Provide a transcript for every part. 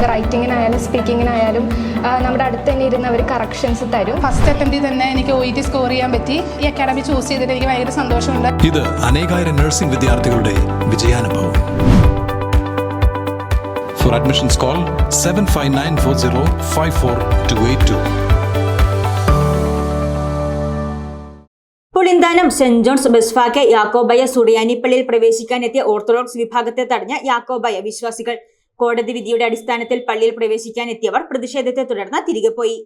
നമുക്ക് റൈറ്റിങ്ങിനായാലും സ്പീക്കിങ്ങിനായാലും നമ്മുടെ അടുത്ത് തന്നെ ഇരുന്ന് അവർ കറക്ഷൻസ് തരും. ഫസ്റ്റ് അറ്റംപ്റ്റിൽ തന്നെ എനിക്ക് ഒ ഇ ടി സ്കോർ ചെയ്യാൻ പറ്റി. ഈ അക്കാഡമി ചൂസ് ചെയ്തിട്ട് എനിക്ക് ഭയങ്കര സന്തോഷമുണ്ട്. ഇത് അനേകായിരം നഴ്സിംഗ് വിദ്യാർത്ഥികളുടെ വിജയാനുഭവം. For admissions call seven five nine four zero five four two eight two Pulinthanam saint John's ബസ്ഫാക്കെ Yakobaya സുറിയാനിപ്പള്ളിയിൽ പ്രവേശിക്കാനെത്തിയ ഓർത്തഡോക്സ് വിഭാഗത്തെ തടഞ്ഞ യാക്കോബായ വിശ്വാസികൾ. കോടതി വിധിയുടെ അടിസ്ഥാനത്തിൽ പള്ളിയിൽ പ്രവേശിക്കാൻ എത്തിയവർ പ്രതിഷേധത്തെ തുടർന്ന് തിരികെ പോയി.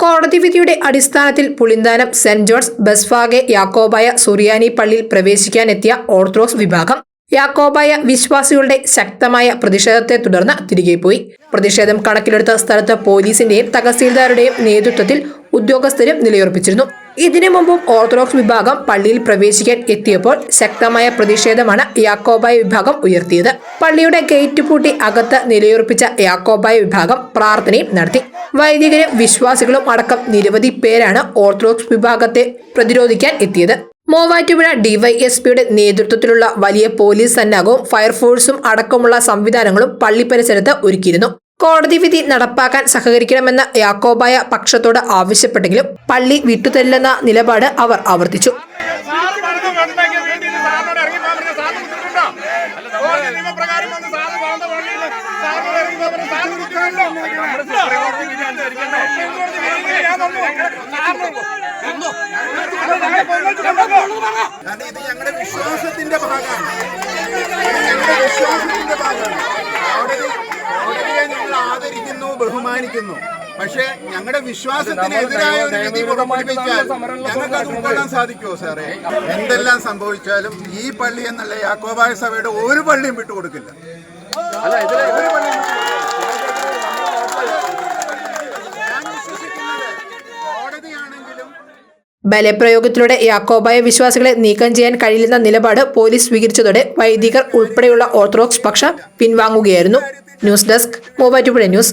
കോടതി വിധിയുടെ അടിസ്ഥാനത്തിൽ പുളിന്താനം സെന്റ് ജോർജ് ബസ്ഫാഗെ യാക്കോബായ സുറിയാനി പള്ളിയിൽ പ്രവേശിക്കാൻ എത്തിയ ഓർത്തഡോക്സ് വിഭാഗം യാക്കോബായ വിശ്വാസികളുടെ ശക്തമായ പ്രതിഷേധത്തെ തുടർന്ന് തിരികെ പോയി. പ്രതിഷേധം കണക്കിലെടുത്ത സ്ഥലത്ത് പോലീസിന്റെയും തഹസീൽദാരുടെയും നേതൃത്വത്തിൽ ഉദ്യോഗസ്ഥരും നിലയുറപ്പിച്ചിരുന്നു. ഇതിനു മുമ്പും ഓർത്തഡോക്സ് വിഭാഗം പള്ളിയിൽ പ്രവേശിക്കാൻ എത്തിയപ്പോൾ ശക്തമായ പ്രതിഷേധമാണ് യാക്കോബായ വിഭാഗം ഉയർത്തിയത്. പള്ളിയുടെ ഗേറ്റ് പൂട്ടി അകത്ത് നിലയുറപ്പിച്ച യാക്കോബായ വിഭാഗം പ്രാർത്ഥനയും നടത്തി. വൈദികരും വിശ്വാസികളും അടക്കം നിരവധി പേരാണ് ഓർത്തഡോക്സ് വിഭാഗത്തെ പ്രതിരോധിക്കാൻ എത്തിയത്. മൂവാറ്റുപുഴ ഡിവൈഎസ്പിയുടെ നേതൃത്വത്തിലുള്ള വലിയ പോലീസ് സന്നാഹവും ഫയർഫോഴ്സും അടക്കമുള്ള സംവിധാനങ്ങളും പള്ളി പരിസരത്ത് ഒരുക്കിയിരുന്നു. കോടതി വിധി നടപ്പാക്കാൻ സഹകരിക്കണമെന്ന് യാക്കോബായ പക്ഷത്തോട് ആവശ്യപ്പെട്ടെങ്കിലും പള്ളി വിട്ടുതരില്ലെന്ന നിലപാട് അവർ ആവർത്തിച്ചു. ഞങ്ങളുടെ വിശ്വാസത്തിന്റെ ഭാഗമാണ്. ബഹുമാനിക്കുന്നു പക്ഷേ ഞങ്ങളുടെ വിശ്വാസത്തിനെതിരായ ഒരു വിധി പുറപ്പെടുവിച്ചാൽ ഞങ്ങൾക്ക് അത് ഉൾക്കൊള്ളാൻ സാധിക്കുമോ സാറേ? എന്തെല്ലാം സംഭവിച്ചാലും ഈ പള്ളി എന്നുള്ള യാക്കോബായ സഭയുടെ ഒരു പള്ളിയും വിട്ടുകൊടുക്കില്ല ഒരു പള്ളിയും ബലപ്രയോഗത്തിലൂടെ യാക്കോബായ വിശ്വാസികളെ നീക്കം ചെയ്യാൻ കഴിയില്ലെന്ന നിലപാട് പോലീസ് സ്വീകരിച്ചതോടെ വൈദികർ ഉൾപ്പെടെയുള്ള ഓർത്തഡോക്സ് പക്ഷം പിൻവാങ്ങുകയായിരുന്നു. News desk Muvattupuzha news.